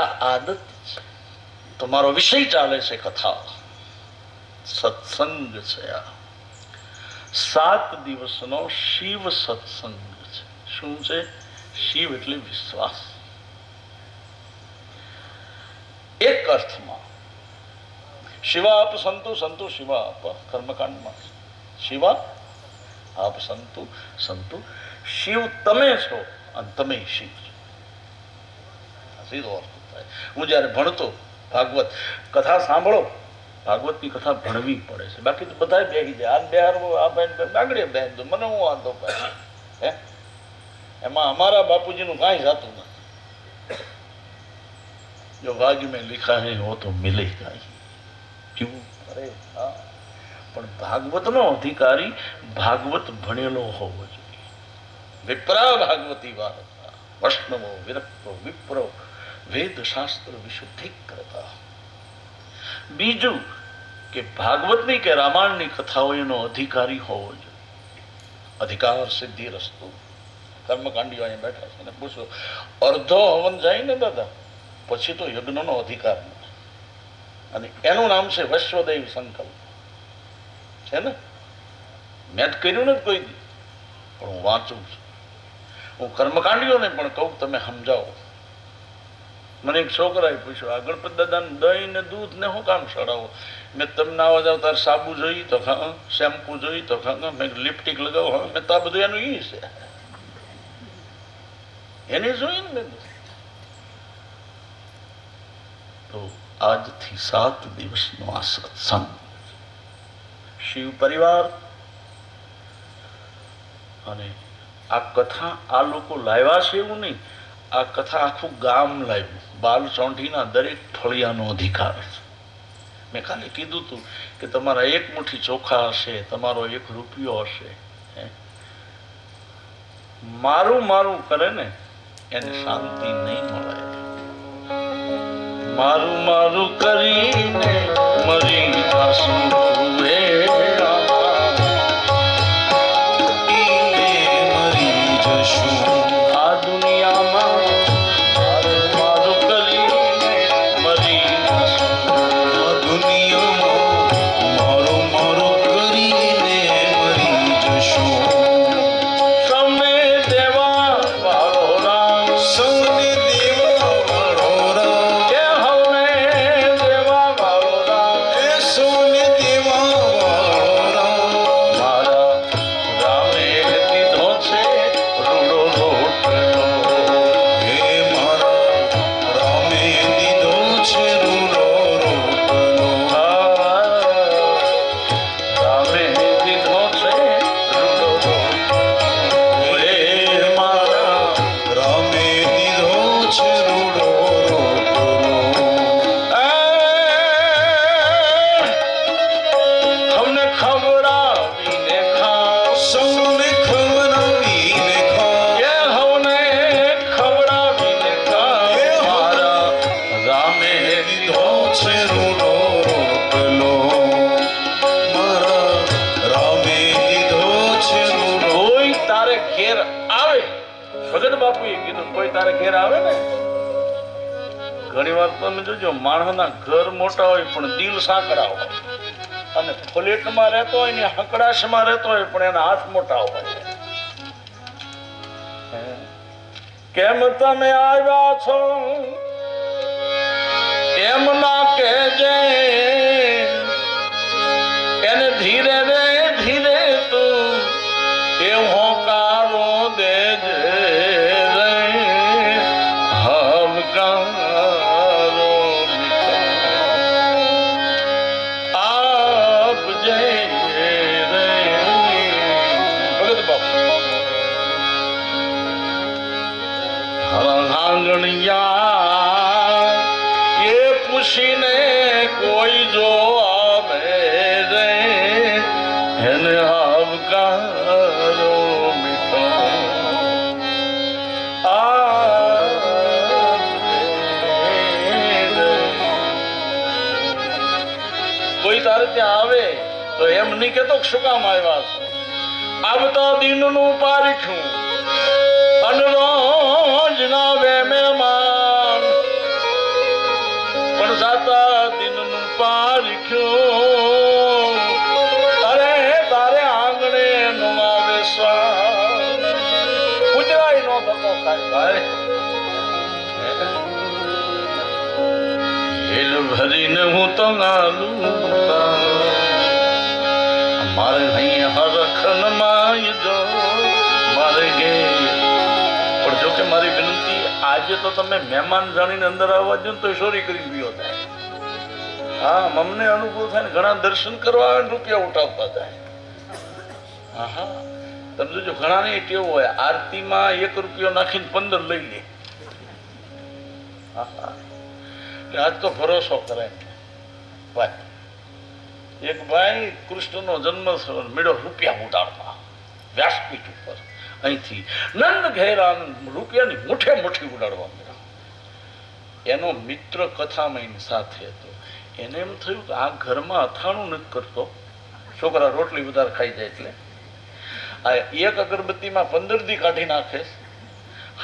આ આદત તમારો વિષય ચાલે છે કથા. સત્સંગ છે આ. સાત દિવસનો શિવ સત્સંગ છે. શું છે? શિવ એટલે વિશ્વાસ. એક અર્થમાં, શિવા આપ સંતુ સંતુ શિવા આપ કર્મકાંડમાં. શિવા આપ સંતુ સંતુ શિવ તમે છો અને તમે શિવ છો. સીધો અર્થ. હું જ્યારે ભણતો ભાગવત કથા સાંભળો, ભાગવતની કથા ભણવી પડે છે. બાકી તો બધા બેસી જાય. આ બિહાર આ બહેન બાગડે બહેન તો મને હું વાંધો પાછો. એમાં અમારા બાપુજીનું કાંઈ જાતું નથી. જો વાગ મેં લિખા હે હો તો મિલે કાંઈ. કેવું અરે હા. પણ ભાગવતનો અધિકારી ભાગવત ભણેલો હોવો જોઈએ. વિપ્રા ભાગવતી વાર વૈષ્ણવો, વિરક્તો, વિપ્રો વેદ શાસ્ત્ર વિશુદ્ધિ કરતા. બીજું કે ભાગવતની કે રામાયણની કથાઓ એનો અધિકારી હોવો જોઈએ. અધિકાર સિદ્ધિ રસ્તો. કર્મકાંડીઓ અહીંયા બેઠા છે ને પૂછો, અર્ધો હવન જાય ને દાદા? પછી તો યજ્ઞનો અધિકાર નથી. અને એનું નામ છે વૈશ્વદેવ સંકલ્પ. છે ને? મેં જ કર્યું ને કોઈ પણ હું વાંચું છું. હું કર્મકાંડીઓને પણ કહું તમે સમજાવો. મને એક છોકરાએ પૂછ્યું, આ ગણપત દાદાને દહીં ને દૂધ ને શું કામ સડાવો મેં તમને આવાજ આવતા સાબુ જોઈ તો ખા શેમ્પુ જોઈ તો ખા મેં લિપસ્ટિક લગાવો, હા. મેં તો આ બધું એનું ઈ છે. એને જોઈ ને તો આજથી સાત દિવસનો આ સત્સંગ. શિવ પરિવાર અને આ કથા આ લોકો લાવ્યા છે એવું નહીં, આ કથા આખું ગામ લાવ્યું. બાલ ચોંઠીના દરેક ફળિયાનો અધિકાર મેં ખાલી કીધું હતું કે તમારા એક મુઠ્ઠી ચોખા હશે, તમારો એક રૂપિયો હશે મારું મારું કરે ને, એને શાંતિ નહીં મળે. મારું મારું કરીને મરી જાશું તારે ઘેર આવે. ભગત બાપુએ કીધું, કોઈ તારે ઘેર આવે ને? ઘણી વાર તમે જોજો, માણસના ઘર મોટા હોય પણ દિલ સાંકડા હોય. અને ફોલેટમાં રહેતો હોય ને હકડાશમાં રહેતો હોય પણ એના હાથ મોટા હોય. કેમ તમે આવ્યા છો? આંગણિયા એ પૂછીને કોઈ જો આવે રે, એને આવકારો કોઈ તારે ત્યાં આવે તો એમ નહીં કેતો શું કામ આવ્યા આવતા દિનનું પારીઠું ખાય ભરીને હું તો મારે નહીં હરખન માય જો મારે ગે પણ જો કે મારી વિનંતી આજે તો તમે મહેમાન જાણીને અંદર આવવા જો તો ચોરી કરી ગયો થાય હા મમને અનુભવ થાય ને ઘણા દર્શન કરવા રૂપિયા ઉઠાવતા થાય હા તમે જોજો, ઘણા ને ટેવ હોય. આરતીમાં એક રૂપિયો નાખીને પંદર લઈ લે. આજ તો ભરોસો કરે. ભાઈ, એક ભાઈ કૃષ્ણનો જન્મ મેળો રૂપિયા ઉડાડવા વ્યાસપીઠ ઉપર. અહીંથી નંદ ઘેરા રૂપિયાની મુઠે મુઠી ઉડાડવા મળ્યા એનો મિત્ર કથામાં એની સાથે હતો. એને એમ થયું કે આ ઘરમાં અથાણું નથી કરતો. છોકરા રોટલી વધારે ખાઈ જાય એટલે. આ એક અગરબત્તીમાં પંદર દી કાઢી નાખે.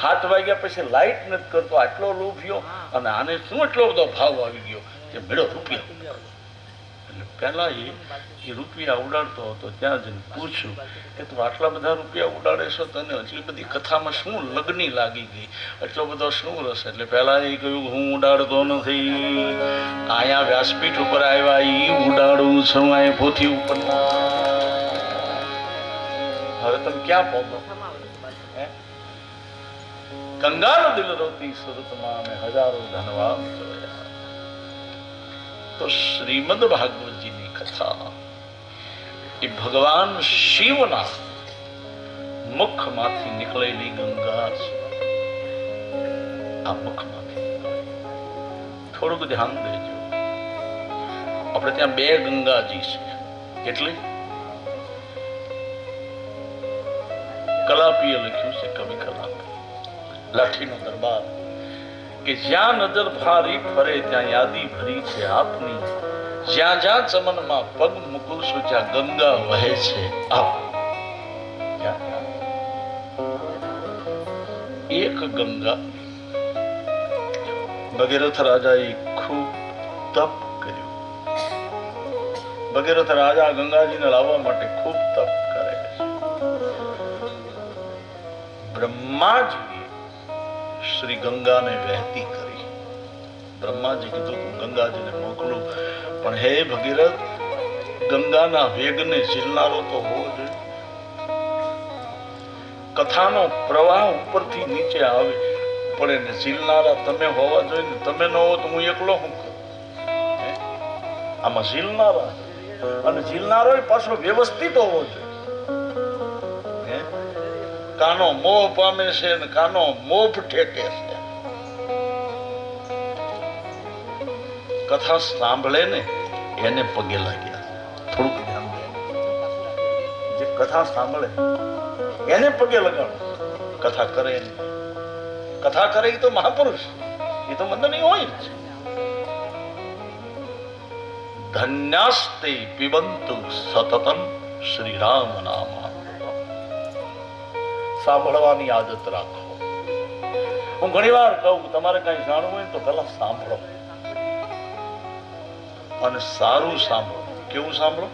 હાથ વાગ્યા પછી લાઈટ નથી કરતો આટલો લોભ્યો અને આને શું એટલો બધો ભાવ આવી ગયો કે મેળો રૂપિયા. પહેલા એ એ રૂપિયા ઉડાડતો હતો ત્યાં જઈને પૂછ્યું કે તું આટલા બધા રૂપિયા ઉડાડે છો તને? હજી બધી કથામાં શું લગ્ની લાગી ગઈ? એટલો બધો શું રસ? એટલે પહેલા એ કહ્યું હું ઉડાડતો નથી. અહીંયા વ્યાસપીઠ ઉપર આવ્યા એ ઉડાડું છું અહીંયા પોથી ઉપર હવે તમે ક્યાં પહોંચો હે? કંગાળ દિલ રોતી સુરતમાં મેં હજારો ધનવાન જોયા તો શ્રીમદ ભાગવતજીની કથા એ ભગવાન શિવના મુખમાંથી નીકળેલી ગંગા છે આ મુખમાંથી નીકળેલી. થોડુંક ધ્યાન દેજો આપણે ત્યાં બે ગંગાજી છે કેટલી કલાપીએ લખ્યું છે કવિ કલાપી લાઠીનો દરબાર. કે જ્યાં નજર ફારી ફરે, ત્યાં યાદી ભરી છે આપની. જ્યાં જ્યાં ચમનમાં પગ મુકુલશો ત્યાં ગંગા વહે છે આપ. જ્યાં જ્યાં. એક ગંગા. ભગીરથ રાજાએ ખૂબ તપ કર્યું. ભગીરથ રાજા ગંગાજીને લાવવા માટે ખૂબ તપ બ્રહ્માજીએ શ્રી ગંગાને વહેતી કરી. બ્રહ્માજી કીધું હું ગંગાજીને મોકલું. પણ હે ભગીરથ, ગંગાના વેગને ઝીલનારો તો હોવો જોઈએ. કથાનો પ્રવાહ ઉપરથી નીચે આવે, પણ એને ઝીલનારા તમે હોવા જોઈએ ને તમે ન હો તો હું એકલો હું કરું? આમાં ઝીલનારા અને ઝીલનારો પાછો વ્યવસ્થિત હોવો જોઈએ? કાનો મોહ પામે છે અને કાનો મોભ ઠેકે છે. કથા સાંભળે ને એને પગે લાગ્યા. થોડુંક ધ્યાન દે. જે કથા સાંભળે, એને પગે લગાડો. કથા કરે એને કથા કરે એ તો મહાપુરુષ. એ તો મંદની હોય જ. ધન્યાસ્તે પીબંતુ સતતમ શ્રી રામ નામ. સાંભળવાની આદત રાખો. હું ઘણી વાર કહું તમારે કઈ જાણવું હોય તો પેલા સાંભળો. અને સારું સાંભળો. કેવું સાંભળો?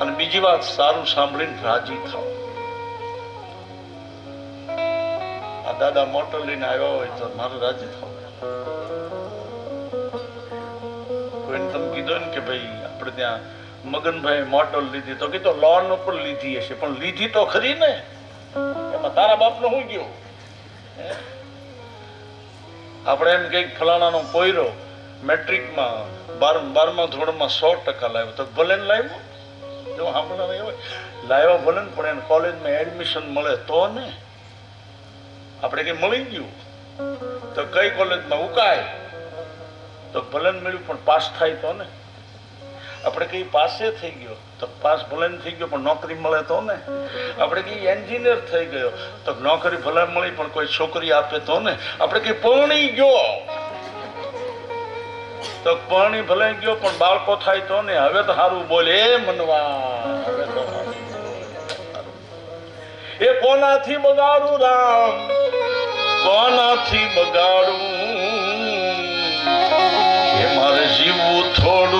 અને બીજી વાત, સારું સાંભળીને રાજી થાઓ. આ દાદા મોટર લઈને આવ્યા હોય તો મારે રાજી થાવ. કોઈને તમે કીધું ને કે ભાઈ, આપણે ત્યાં મગનભાઈ મોટર લીધી. તો કીધું, લોન ઉપર લીધી હશે. પણ લીધી તો ખરી ને? તારા બાપનું શું ગયું? આપણે એમ કંઈક ફલાણાનો પોયરો મેટ્રિકમાં બાર બારમા ધોરણમાં સો ટકા લાવ્યો તો ભલે ને લાવ્યો? જો સાંભળવા નહીં હોય. લાવ્યો ભલે ને, પણ એને કોલેજમાં એડમિશન મળે તો ને? આપણે કઈ મળી ગયું. તો કઈ કોલેજમાં? ઉકાય તો ભલે મળ્યું, પણ પાસ થાય તો ને? આપણે કઈ પાસે થઈ ગયો, તો પાસ ભલે થઈ ગયો, પણ નોકરી મળે તો ને. આપણે કઈ એન્જિનિયર થઈ ગયો, તો નોકરી ભલે મળી, પણ કોઈ છોકરી આપે તો ને. આપણે કઈ પરણી ગયો, તો પરણી ભલે ગયો, પણ બાળકો થાય તો ને. હવે તો સારું બોલે, એ મનવા, હવે એ કોનાથી બગાડું રામ? કોનાથી બગાડું? એ મારે જીવવું થોડું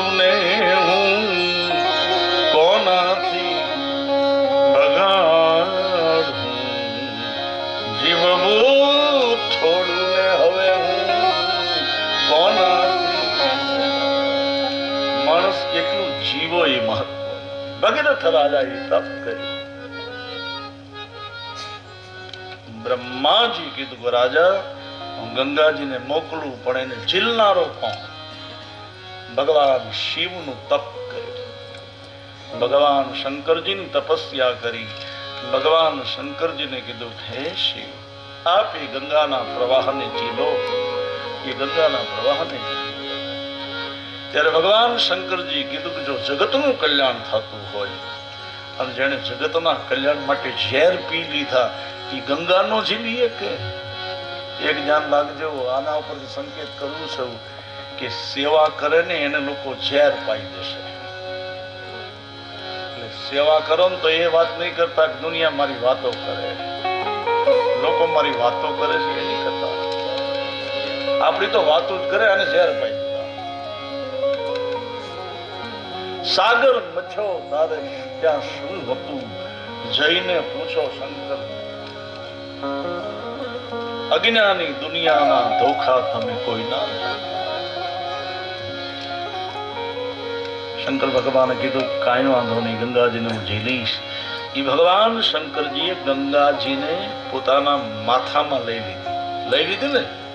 જીવો એ મહત્વ ભગીરથ એ તપ કર્યું. બ્રહ્માજી કીધું કે, રાજા, હું ગંગાજીને મોકલું, પણ એને ઝીલનારો કોણ? ભગવાન શિવનું તપ કર્યું. ભગવાન શંકરજીની તપસ્યા કરી. ભગવાન શંકરજીને કીધું, હે શિવ, આપ એ ગંગાના પ્રવાહને ઝીલો એ ગંગાના પ્રવાહને ઝીલો ત્યારે ભગવાન શંકરજી કીધું કે જો જગતનું કલ્યાણ થતું હોય, અને જેણે જગતના કલ્યાણ માટે ઝેર પી લીધા એ ગંગાનો જીવીએ કે એક ધ્યાન લાગજો, આના ઉપર સંકેત કરું છું કે સેવા કરે ને એને લોકો ઝેર પાઈ દેશે. એટલે સેવા કરો ને તો એ વાત નહીં કરતા કે દુનિયા મારી વાતો કરે. લોકો મારી વાતો કરે છે એ નહીં કરતા. આપણી તો વાતો જ કરે અને ઝેર પાઈ સાગર મથ્યો તારે ત્યાં શું હતું? જઈને પૂછો શંકર. અજ્ઞાની દુનિયાના ધોખા તમે કોઈ ના શંકર ભગવાને કીધું, કાંઈ વાંધો નહીં, ગંગાજીને હું ઝીલીશ એ ભગવાન શંકરજીએ ગંગાજીને પોતાના માથામાં લઈ લીધી. લઈ લીધી ને?